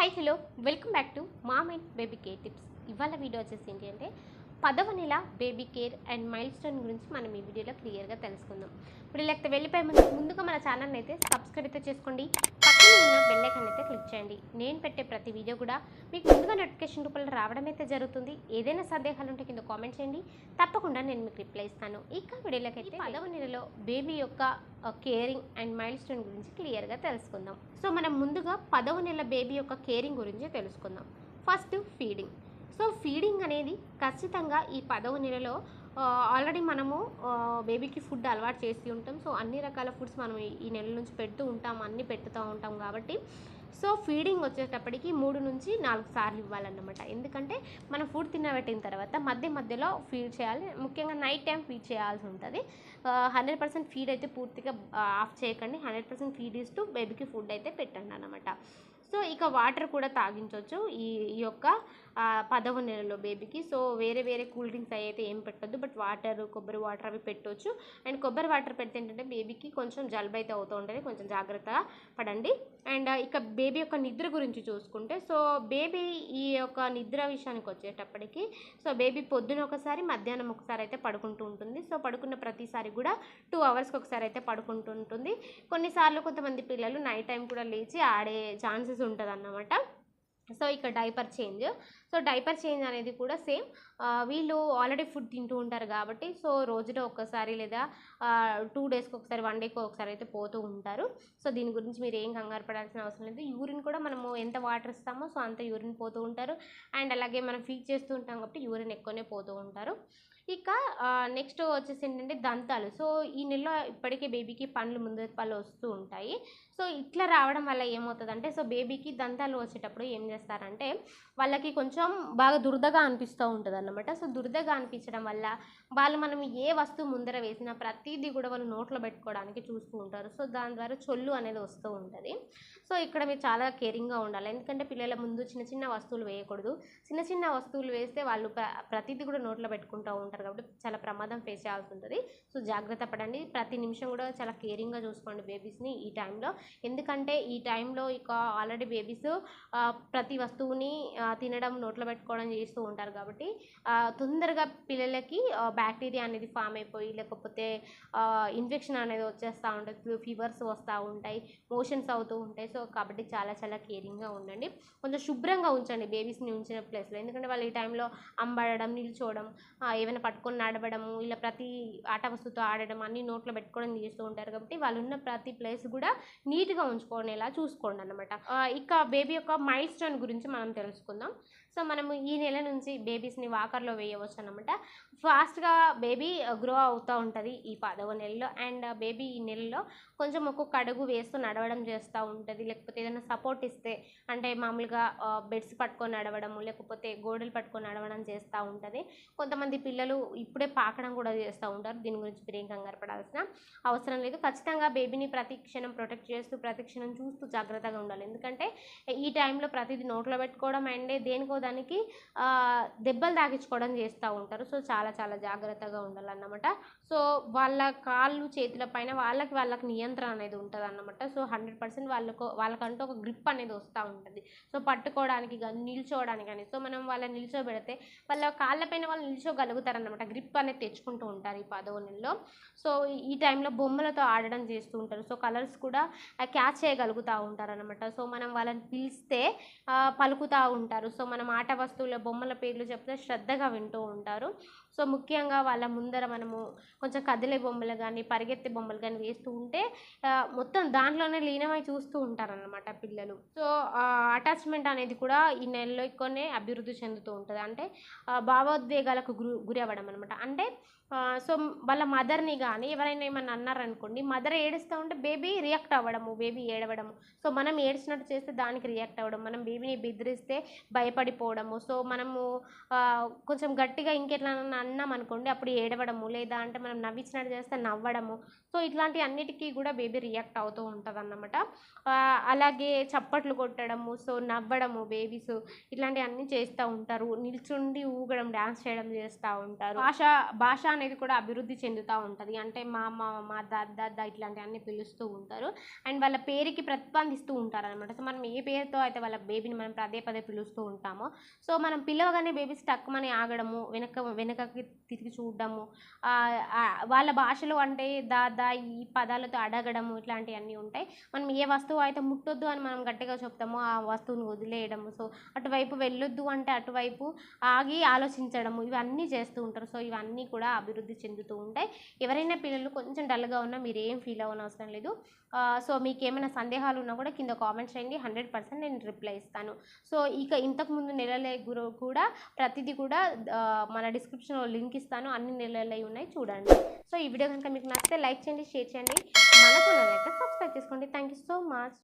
Hi hello welcome back to mom and baby K tips ఇవాళ video వచ్చేసి ఏంటి అంటే పదవ నెల baby care and milestone గురించి మనం ఈ వీడియోలో క్లియర్గా తెలుసుకుందాం. ఇప్పుడు లేకపోతే వెళ్ళిపోయే ముందు ముందుగా మన ఛానల్ని అయితే సబ్స్క్రైబ్ అయితే చేసుకోండి. పక్కన ఉన్న బెల్ ఐకాన్ అయితే క్లిక్ చేయండి. నేను పెట్టే ప్రతి వీడియో కూడా మీకు ముందుగా నోటిఫికేషన్ రూపంలో రావడం అయితే జరుగుతుంది. ఏదైనా సందేహాలు ఉంటే కింద కామెంట్ చేయండి. తప్పకుండా నేను మీకు రిప్లై ఇస్తాను. ఇక వీడియోలోకి అయితే పదవ నెలలో బేబీ యొక్క కేరింగ్ అండ్ మైల్ స్టోన్ గురించి క్లియర్గా తెలుసుకుందాం. సో మనం ముందుగా పదవ నెల బేబీ యొక్క కేరింగ్ గురించి తెలుసుకుందాం. ఫస్ట్ ఫీడింగ్ సో ఫీడింగ్ అనేది ఖచ్చితంగా ఈ పదవ నెలలో ఆల్రెడీ మనము బేబీకి ఫుడ్ అలవాటు చేసి ఉంటాం. సో అన్ని రకాల ఫుడ్స్ మనం ఈ- నెల నుంచి పెడుతూ ఉంటాం అన్నీ పెడుతూ ఉంటాం కాబట్టి. సో ఫీడింగ్ వచ్చేటప్పటికి మూడు నుంచి నాలుగు సార్లు ఇవ్వాలన్నమాట. ఎందుకంటే మనం ఫుడ్ తినబెట్టిన తర్వాత మధ్య మధ్యలో ఫీడ్ చేయాలి. ముఖ్యంగా నైట్ టైం ఫీడ్ చేయాల్సి ఉంటుంది. హండ్రెడ్ పర్సెంట్ ఫీడ్ అయితే పూర్తిగా ఆఫ్ చేయకండి. హండ్రెడ్ పర్సెంట్ ఫీడ్ ఇస్తూ బేబీకి ఫుడ్ అయితే పెట్టండి అనమాట సో ఇక వాటర్ కూడా తాగించవచ్చు ఈ ఈ యొక్క పదవ నెలలో బేబీకి. సో వేరే వేరే కూల్ డ్రింక్స్ అయితే ఏం పెట్టొద్దు. బట్ వాటర్ కొబ్బరి వాటర్ అవి పెట్టవచ్చు అండ్ కొబ్బరి వాటర్ పెడితే ఏంటంటే బేబీకి కొంచెం జలుబు అయితే అవుతూ ఉంటుంది. కొంచెం జాగ్రత్తగా పడండి. అండ్ ఇక బేబీ యొక్క నిద్ర గురించి చూసుకుంటే సో బేబీ ఈ యొక్క నిద్ర విషయానికి వచ్చేటప్పటికి సో బేబీ పొద్దున ఒకసారి మధ్యాహ్నం ఒకసారి అయితే పడుకుంటూ ఉంటుంది. సో పడుకున్న ప్రతిసారి కూడా టూ అవర్స్కి ఒకసారి అయితే పడుకుంటూ ఉంటుంది. కొన్నిసార్లు కొంతమంది పిల్లలు నైట్ టైం కూడా లేచి ఆడే ఛాన్సెస్ ఉంటుంది అన్నమాట సో ఇక్కడ diaper change. So diaper change అనేది కూడా సేమ్. వీళ్ళు ఆల్రెడీ ఫుడ్ తింటూ ఉంటారు కాబట్టి సో రోజులో ఒక్కసారి లేదా టూ డేస్కి ఒకసారి వన్ డేకి ఒకసారి అయితే పోతూ ఉంటారు. సో దీని గురించి మీరు ఏం కంగారు పడాల్సిన అవసరం లేదు. యూరిన్ కూడా మనము ఎంత వాటర్ ఇస్తామో సో అంత యూరిన్ పోతూ ఉంటారు. అండ్ అలాగే మనం ఫీడ్ చేస్తూ ఉంటాం కాబట్టి యూరిన్ ఎక్కువనే పోతూ ఉంటారు. ఇక నెక్స్ట్ వచ్చేసి ఏంటంటే దంతాలు. సో ఈ నెలలో ఇప్పటికే బేబీకి పండ్లు ముందు పళ్ళు వస్తూ ఉంటాయి. సో ఇట్లా రావడం వల్ల ఏమవుతుందంటే సో బేబీకి దంతాలు వచ్చేటప్పుడు ఏం చేస్తారంటే వాళ్ళకి కొంచెం బాగా దురదగా అనిపిస్తూ ఉంటుంది అన్నమాట సో దురదగా అనిపించడం వల్ల వాళ్ళు మనం ఏ వస్తువు ముందర వేసినా ప్రతిదీ కూడా వాళ్ళు నోట్లో పెట్టుకోవడానికి చూస్తూ ఉంటారు. సో దాని ద్వారా చొల్లు అనేది వస్తూ ఉంటుంది. సో ఇక్కడ మీరు చాలా కేరింగ్గా ఉండాలి. ఎందుకంటే పిల్లల ముందు చిన్న చిన్న వస్తువులు వేయకూడదు. చిన్న చిన్న వస్తువులు వేస్తే వాళ్ళు ప్ర- ప్రతిదీ కూడా నోట్లో పెట్టుకుంటూ ఉంటారు కాబట్టి చాలా ప్రమాదం ఫేస్ చేయాల్సి ఉంటుంది. సో జాగ్రత్త పడండి. ప్రతి నిమిషం కూడా చాలా కేరింగ్గా చూసుకోండి బేబీస్ని ఈ టైంలో. ఎందుకంటే ఈ టైంలో ఇక ఆల్రెడీ బేబీస్ ప్రతి వస్తువుని తినడం నోట్లో పెట్టుకోవడం చేస్తూ ఉంటారు కాబట్టి తొందరగా పిల్లలకి బ్యాక్టీరియా అనేది ఫామ్ అయిపోయి లేకపోతే ఇన్ఫెక్షన్ అనేది వచ్చేస్తూ ఉంటుంది ఫీవర్స్ వస్తూ ఉంటాయి మోషన్స్ అవుతూ ఉంటాయి. సో కాబట్టి చాలా చాలా కేరింగ్గా ఉండండి. కొంచెం శుభ్రంగా ఉంచండి బేబీస్ని ఉంచిన ప్లేస్లో. ఎందుకంటే వాళ్ళు ఈ టైంలో అంబడడం నిల్చోవడం ఏమైనా పట్టుకొని నడవడము ఇలా ప్రతి ఆట వస్తువుతో ఆడడం అన్ని నోట్లో పెట్టుకోవడం చేస్తూ ఉంటారు కాబట్టి వాళ్ళు ఉన్న ప్రతి ప్లేస్ కూడా నీట్గా ఉంచుకునేలా చూసుకోండి అనమాట ఇక బేబీ యొక్క మైల్ స్టోన్ గురించి మనం తెలుసుకుందాం. సో మనము ఈ నెల నుంచి బేబీస్ని వాకర్లో వేయవచ్చు అనమాట ఫాస్ట్గా బేబీ గ్రో అవుతూ ఉంటుంది ఈ పదవ నెలలో. అండ్ బేబీ ఈ నెలలో కొంచెం ఒక్కొక్క అడుగు వేస్తూ నడవడం చేస్తూ ఉంటుంది. లేకపోతే ఏదైనా సపోర్ట్ ఇస్తే అంటే మామూలుగా బెడ్స్ పట్టుకొని నడవడము లేకపోతే గోడలు పట్టుకొని నడవడం చేస్తూ ఉంటుంది. కొంతమంది పిల్లలు ఇప్పుడే పాకడం కూడా చేస్తూ ఉంటారు. దీని గురించి మీరు కంగారు పడాల్సిన అవసరం లేదు. ఖచ్చితంగా బేబీని ప్రతి క్షణం ప్రొటెక్ట్ చేస్తూ ప్రతి క్షణం చూస్తూ జాగ్రత్తగా ఉండాలి. ఎందుకంటే ఈ టైంలో ప్రతిదీ నోట్లో పెట్టుకోవడం అండ్ దేనికో దానికి దెబ్బలు తాగించుకోవడం చేస్తూ ఉంటారు. సో చాలా చాలా జాగ్రత్తగా ఉండాలన్నమాట. సో వాళ్ళ కాళ్ళు చేతుల పైన వాళ్ళకి వాళ్ళకి నియంత్రణ అనేది ఉంటుంది అన్నమాట సో హండ్రెడ్ పర్సెంట్ వాళ్ళకు వాళ్ళకంటూ ఒక గ్రిప్ అనేది వస్తూ ఉంటుంది. సో పట్టుకోవడానికి కానీ నిల్చోవడానికి కానీ సో మనం వాళ్ళని నిల్చోబెడితే వాళ్ళ కాళ్ళపైన వాళ్ళు నిల్చోగలుగుతారన్నమాట. గ్రిప్ అనేది తెచ్చుకుంటూ ఉంటారు ఈ పదవ నెలలో సో ఈ టైంలో బొమ్మలతో ఆడడం చేస్తూ ఉంటారు. సో కలర్స్ కూడా క్యాచ్ చేయగలుగుతూ ఉంటారు అనమాట సో మనం వాళ్ళని పిలిస్తే పలుకుతూ ఉంటారు. సో మనం ఆట వస్తువుల బొమ్మల పేర్లు చెప్తే శ్రద్ధగా వింటూ ఉంటారు. సో ముఖ్యంగా వాళ్ళ ముందర మనము కొంచెం కదిలే బొమ్మలు కానీ పరిగెత్తే బొమ్మలు కానీ వేస్తూ ఉంటే మొత్తం దాంట్లోనే లీనమై చూస్తూ ఉంటారనమాట పిల్లలు. సో అటాచ్మెంట్ అనేది కూడా ఈ నెలలో ఎక్కువనే అభివృద్ధి చెందుతూ ఉంటుంది. అంటే భావోద్వేగాలకు గురి గురి అవ్వడం అనమాట అంటే సో వాళ్ళ మదర్ని కానీ ఎవరైనా ఏమన్నా అన్నారనుకోండి మదర్ ఏడుస్తూ ఉంటే బేబీ రియాక్ట్ అవ్వడము బేబీ ఏడవడము. సో మనం ఏడ్చినట్టు చేస్తే దానికి రియాక్ట్ అవ్వడం మనం బేబీని బెదిరిస్తే భయపడిపోవడము. సో మనము కొంచెం గట్టిగా ఇంకెట్లా అన్నాం అనుకోండి అప్పుడు ఏడవడము లేదా అంటే మనం నవ్వించినట్టు చేస్తే నవ్వడము. సో ఇట్లాంటి అన్నిటికీ కూడా బేబీ రియాక్ట్ అవుతూ ఉంటుంది అన్నమాట అలాగే చప్పట్లు కొట్టడము సో నవ్వడము బేబీస్ ఇట్లాంటివి అన్నీ చేస్తూ ఉంటారు. నిల్చుండి ఊగడం డ్యాన్స్ చేయడం చేస్తూ ఉంటారు. భాష భాష అనేది కూడా అభివృద్ధి చెందుతూ ఉంటుంది. అంటే మా మా మా దాదా ఇట్లాంటివన్నీ పిలుస్తూ ఉంటారు. అండ్ వాళ్ళ పేరుకి ప్రతిస్పందిస్తూ ఉంటారు అనమాట సో మనం ఏ పేరుతో అయితే వాళ్ళ బేబీని మనం పదే పదే పిలుస్తూ ఉంటామో సో మనం పిలవగానే బేబీ స్టక్ మని ఆగడము వెనక వెనకకి తిరిగి చూడడము. వాళ్ళ భాషలో అంటే దాదా ఈ పదాలతో అడగడము ఇట్లాంటివన్నీ ఉంటాయి. మనం ఏ వస్తువు అయితే ముట్టొద్దు అని మనం గట్టిగా చెప్తామో ఆ వస్తువుని వదిలేయడము. సో అటువైపు వెళ్ళొద్దు అంటే అటువైపు ఆగి ఆలోచించడము. ఇవన్నీ చేస్తూ ఉంటారు. సో ఇవన్నీ కూడా అభివృద్ధి చెందుతూ ఉంటాయి. ఎవరైనా పిల్లలు కొంచెం డల్గా ఉన్నా మీరు ఏం ఫీల్ అవ్వని అవసరం లేదు సో మీకు ఏమైనా సందేహాలు ఉన్నా కూడా కింద కామెంట్ చేయండి. హండ్రెడ్ పర్సెంట్ నేను రిప్లై ఇస్తాను. సో ఇక ఇంతకుముందు నెలలే గురు కూడా ప్రతిదీ కూడా మన డిస్క్రిప్షన్ డిస్క్రిప్షన్లో లింక్ ఇస్తాను అన్ని నెలలు ఉన్నాయి చూడండి. సో ఈ వీడియో కనుక మీకు నచ్చితే లైక్ చేయండి షేర్ చేయండి. మన ఛానల్ అయితే సబ్స్క్రైబ్ చేసుకోండి. Thank you so much.